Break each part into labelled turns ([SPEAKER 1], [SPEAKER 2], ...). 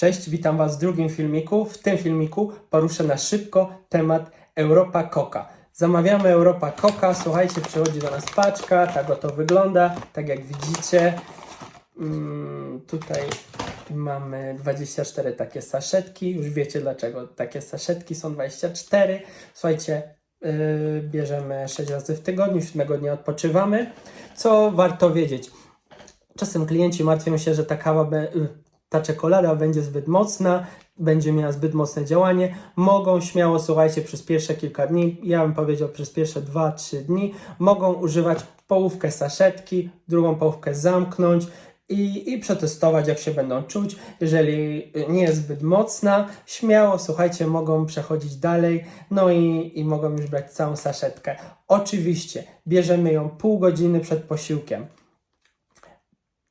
[SPEAKER 1] Cześć, witam Was w drugim filmiku. W tym filmiku poruszę na szybko temat Europa Coca. Zamawiamy Europa Coca, słuchajcie, przychodzi do nas paczka, tak oto wygląda, tak jak widzicie. Mm, tutaj mamy 24 takie saszetki, już wiecie dlaczego takie saszetki są 24. Słuchajcie, yy, bierzemy 6 razy w tygodniu, 7 dnia odpoczywamy. Co warto wiedzieć? Czasem klienci martwią się, że ta kawa, be- y, ta czekolada będzie zbyt mocna, będzie miała zbyt mocne działanie. Mogą śmiało, słuchajcie, przez pierwsze kilka dni, ja bym powiedział przez pierwsze 2-3 dni, mogą używać połówkę saszetki, drugą połówkę zamknąć i, i przetestować, jak się będą czuć. Jeżeli nie jest zbyt mocna, śmiało, słuchajcie, mogą przechodzić dalej, no i, i mogą już brać całą saszetkę. Oczywiście bierzemy ją pół godziny przed posiłkiem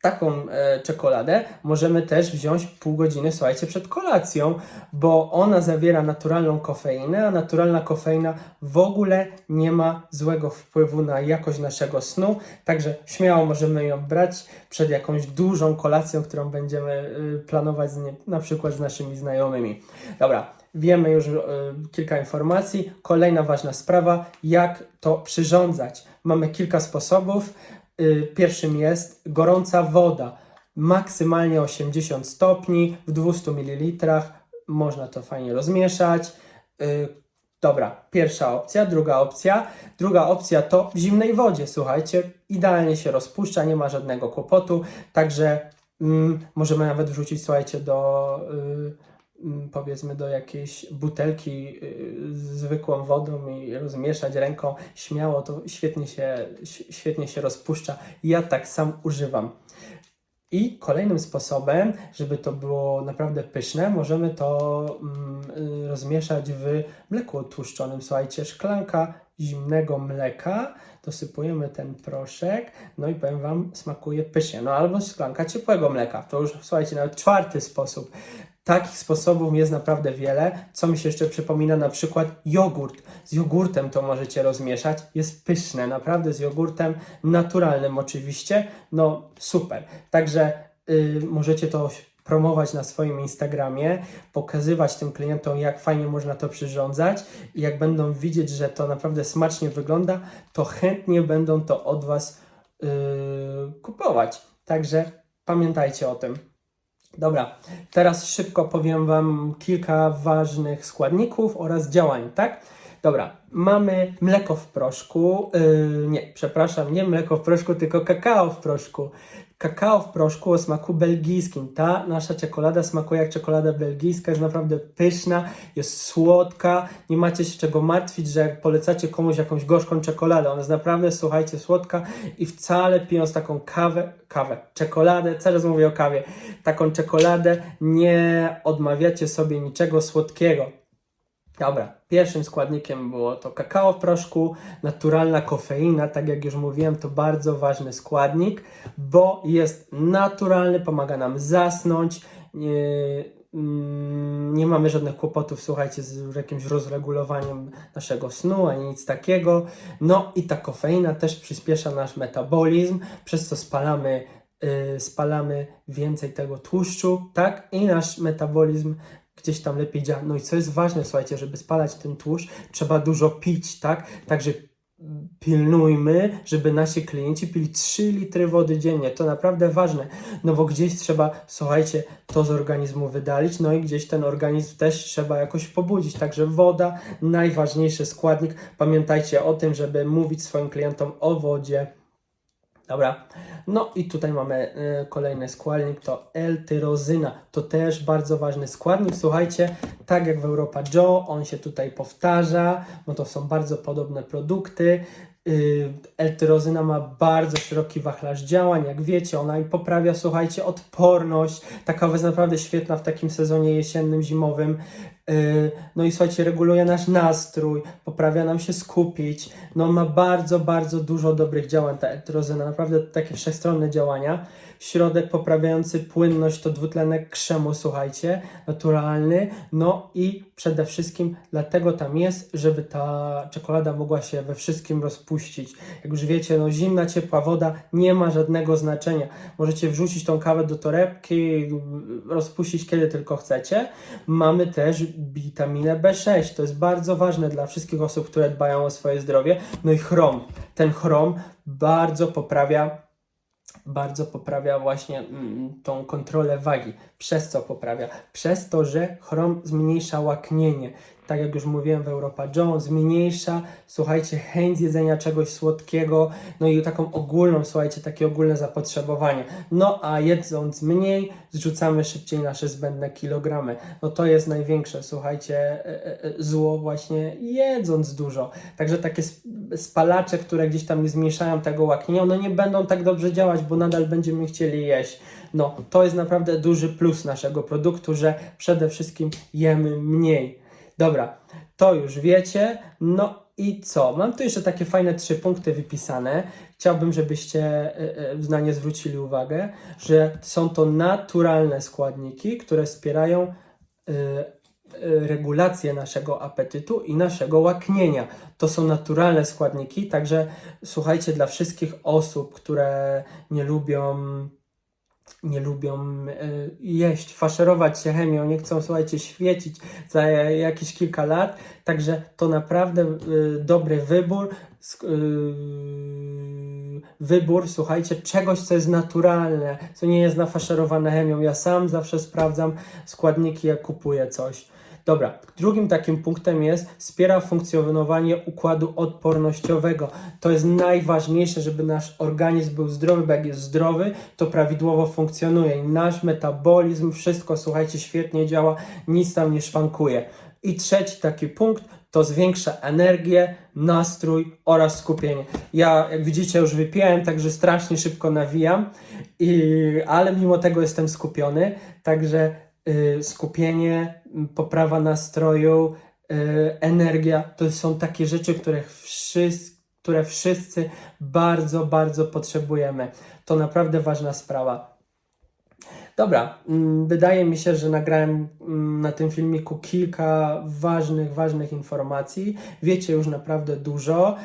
[SPEAKER 1] taką e, czekoladę możemy też wziąć pół godziny, słuchajcie, przed kolacją, bo ona zawiera naturalną kofeinę, a naturalna kofeina w ogóle nie ma złego wpływu na jakość naszego snu, także śmiało możemy ją brać przed jakąś dużą kolacją, którą będziemy y, planować z nie, na przykład z naszymi znajomymi. Dobra, wiemy już y, kilka informacji. Kolejna ważna sprawa, jak to przyrządzać. Mamy kilka sposobów. Y, Pierwszym jest gorąca woda, maksymalnie 80 stopni w 200 ml. Można to fajnie rozmieszać. Y, Dobra, pierwsza opcja. Druga opcja. Druga opcja to w zimnej wodzie. Słuchajcie, idealnie się rozpuszcza, nie ma żadnego kłopotu. Także mm, możemy nawet wrzucić, słuchajcie, do. y, mm, powiedzmy do jakiejś butelki y, z zwykłą wodą i rozmieszać ręką, śmiało to świetnie się, świetnie się rozpuszcza. Ja tak sam używam. I kolejnym sposobem, żeby to było naprawdę pyszne, możemy to mm, y, rozmieszać w mleku tłuszczonym. Słuchajcie, szklanka zimnego mleka, dosypujemy ten proszek, no i powiem Wam, smakuje pysznie. No albo szklanka ciepłego mleka, to już słuchajcie, nawet czwarty sposób. Takich sposobów jest naprawdę wiele. Co mi się jeszcze przypomina, na przykład jogurt. Z jogurtem to możecie rozmieszać. Jest pyszne, naprawdę z jogurtem naturalnym oczywiście. No super. Także y, możecie to promować na swoim Instagramie, pokazywać tym klientom, jak fajnie można to przyrządzać i jak będą widzieć, że to naprawdę smacznie wygląda, to chętnie będą to od Was y, kupować. Także pamiętajcie o tym. Dobra, teraz szybko powiem Wam kilka ważnych składników oraz działań, tak? Dobra, mamy mleko w proszku, yy, nie, przepraszam, nie mleko w proszku, tylko kakao w proszku. Kakao w proszku o smaku belgijskim. Ta nasza czekolada smakuje jak czekolada belgijska, jest naprawdę pyszna, jest słodka. Nie macie się czego martwić, że jak polecacie komuś jakąś gorzką czekoladę, ona jest naprawdę, słuchajcie, słodka i wcale pijąc taką kawę, kawę, czekoladę, teraz mówię o kawie, taką czekoladę, nie odmawiacie sobie niczego słodkiego. Dobra, pierwszym składnikiem było to kakao w proszku, naturalna kofeina, tak jak już mówiłem, to bardzo ważny składnik, bo jest naturalny, pomaga nam zasnąć, nie, mm, mamy żadnych kłopotów, słuchajcie, z jakimś rozregulowaniem naszego snu, ani nic takiego. No i ta kofeina też przyspiesza nasz metabolizm, przez co spalamy y, spalamy więcej tego tłuszczu, tak? I nasz metabolizm gdzieś tam lepiej działa. No i co jest ważne, słuchajcie, żeby spalać ten tłuszcz, trzeba dużo pić, tak? Także pilnujmy, żeby nasi klienci pili 3 litry wody dziennie. To naprawdę ważne, no bo gdzieś trzeba, słuchajcie, to z organizmu wydalić, no i gdzieś ten organizm też trzeba jakoś pobudzić. Także woda, najważniejszy składnik. Pamiętajcie o tym, żeby mówić swoim klientom o wodzie. Dobra, no i tutaj mamy y, kolejny składnik, to L-tyrozyna. To też bardzo ważny składnik. Słuchajcie, tak jak w Europa Joe, on się tutaj powtarza, bo to są bardzo podobne produkty. Y, L-tyrozyna ma bardzo szeroki wachlarz działań, jak wiecie, ona i poprawia, słuchajcie, odporność. Ta kawa jest naprawdę świetna w takim sezonie jesiennym, zimowym. Y, No i słuchajcie, reguluje nasz nastrój, poprawia nam się skupić. No ma bardzo, bardzo dużo dobrych działań ta etyrozyna, naprawdę takie wszechstronne działania. środek poprawiający płynność to dwutlenek krzemu, słuchajcie, naturalny. No i przede wszystkim dlatego tam jest, żeby ta czekolada mogła się we wszystkim rozpuścić. Jak już wiecie, no zimna, ciepła woda nie ma żadnego znaczenia. Możecie wrzucić tą kawę do torebki, rozpuścić kiedy tylko chcecie. Mamy też witaminę B6. To jest bardzo ważne dla wszystkich osób, które dbają o swoje zdrowie. No i chrom. Ten chrom bardzo poprawia bardzo poprawia właśnie mm, tą kontrolę wagi. Przez co poprawia? Przez to, że chrom zmniejsza łaknienie. Tak jak już mówiłem w Europa Jones, zmniejsza, słuchajcie, chęć jedzenia czegoś słodkiego, no i taką ogólną, słuchajcie, takie ogólne zapotrzebowanie. No a jedząc mniej, zrzucamy szybciej nasze zbędne kilogramy. No to jest największe, słuchajcie, e, e, e, zło właśnie jedząc dużo. Także takie sp- spalacze, które gdzieś tam nie zmniejszają tego łaknienia, one nie będą tak dobrze działać, bo nadal będziemy chcieli jeść. No, to jest naprawdę duży plus naszego produktu, że przede wszystkim jemy mniej. Dobra, to już wiecie. No i co? Mam tu jeszcze takie fajne trzy punkty wypisane. Chciałbym, żebyście e, e, na nie zwrócili uwagę, że są to naturalne składniki, które wspierają e, regulację naszego apetytu i naszego łaknienia. To są naturalne składniki, także słuchajcie, dla wszystkich osób, które nie lubią nie lubią e, jeść, faszerować się chemią, nie chcą, słuchajcie, świecić za jakieś kilka lat. Także to naprawdę e, dobry wybór. E, wybór, słuchajcie, czegoś, co jest naturalne, co nie jest nafaszerowane chemią. Ja sam zawsze sprawdzam składniki, jak kupuję coś. Dobra, drugim takim punktem jest wspiera funkcjonowanie układu odpornościowego. To jest najważniejsze, żeby nasz organizm był zdrowy, bo jak jest zdrowy, to prawidłowo funkcjonuje nasz metabolizm, wszystko, słuchajcie, świetnie działa, nic tam nie szwankuje. I trzeci taki punkt to zwiększa energię, nastrój oraz skupienie. Ja, jak widzicie, już wypiłem, także strasznie szybko nawijam, i, ale mimo tego jestem skupiony, także skupienie, m, poprawa nastroju, y, energia to są takie rzeczy, które wszyscy, które wszyscy bardzo, bardzo potrzebujemy. To naprawdę ważna sprawa. Dobra, wydaje mi się, że nagrałem na tym filmiku kilka ważnych, ważnych informacji. Wiecie już naprawdę dużo.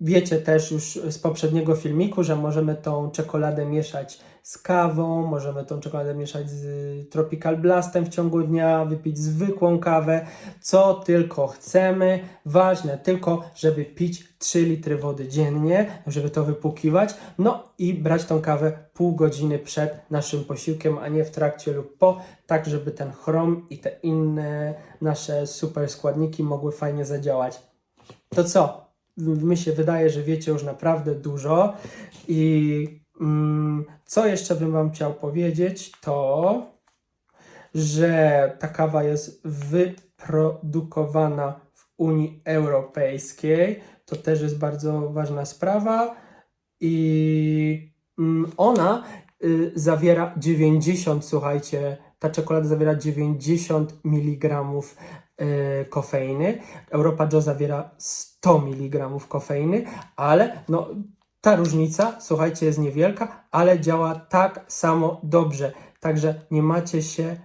[SPEAKER 1] Wiecie też już z poprzedniego filmiku, że możemy tą czekoladę mieszać z kawą, możemy tą czekoladę mieszać z Tropical Blastem w ciągu dnia, wypić zwykłą kawę, co tylko chcemy. Ważne tylko, żeby pić 3 litry wody dziennie, żeby to wypłukiwać, no i brać tą kawę pół godziny przed naszym posiłkiem, a nie w trakcie lub po, tak żeby ten chrom i te inne nasze super składniki mogły fajnie zadziałać. To co? Mi się wydaje, że wiecie już naprawdę dużo. I mm, co jeszcze bym Wam chciał powiedzieć, to że ta kawa jest wyprodukowana w Unii Europejskiej. To też jest bardzo ważna sprawa. I mm, ona y, zawiera 90, słuchajcie, ta czekolada zawiera 90 mg kofeiny. Europa Joe zawiera 100 mg kofeiny, ale no, ta różnica, słuchajcie, jest niewielka, ale działa tak samo dobrze. Także nie macie się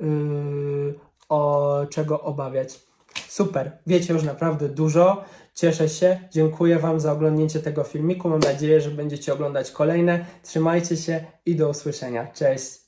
[SPEAKER 1] yy, o czego obawiać. Super, wiecie już naprawdę dużo. Cieszę się, dziękuję Wam za oglądnięcie tego filmiku. Mam nadzieję, że będziecie oglądać kolejne. Trzymajcie się i do usłyszenia. Cześć!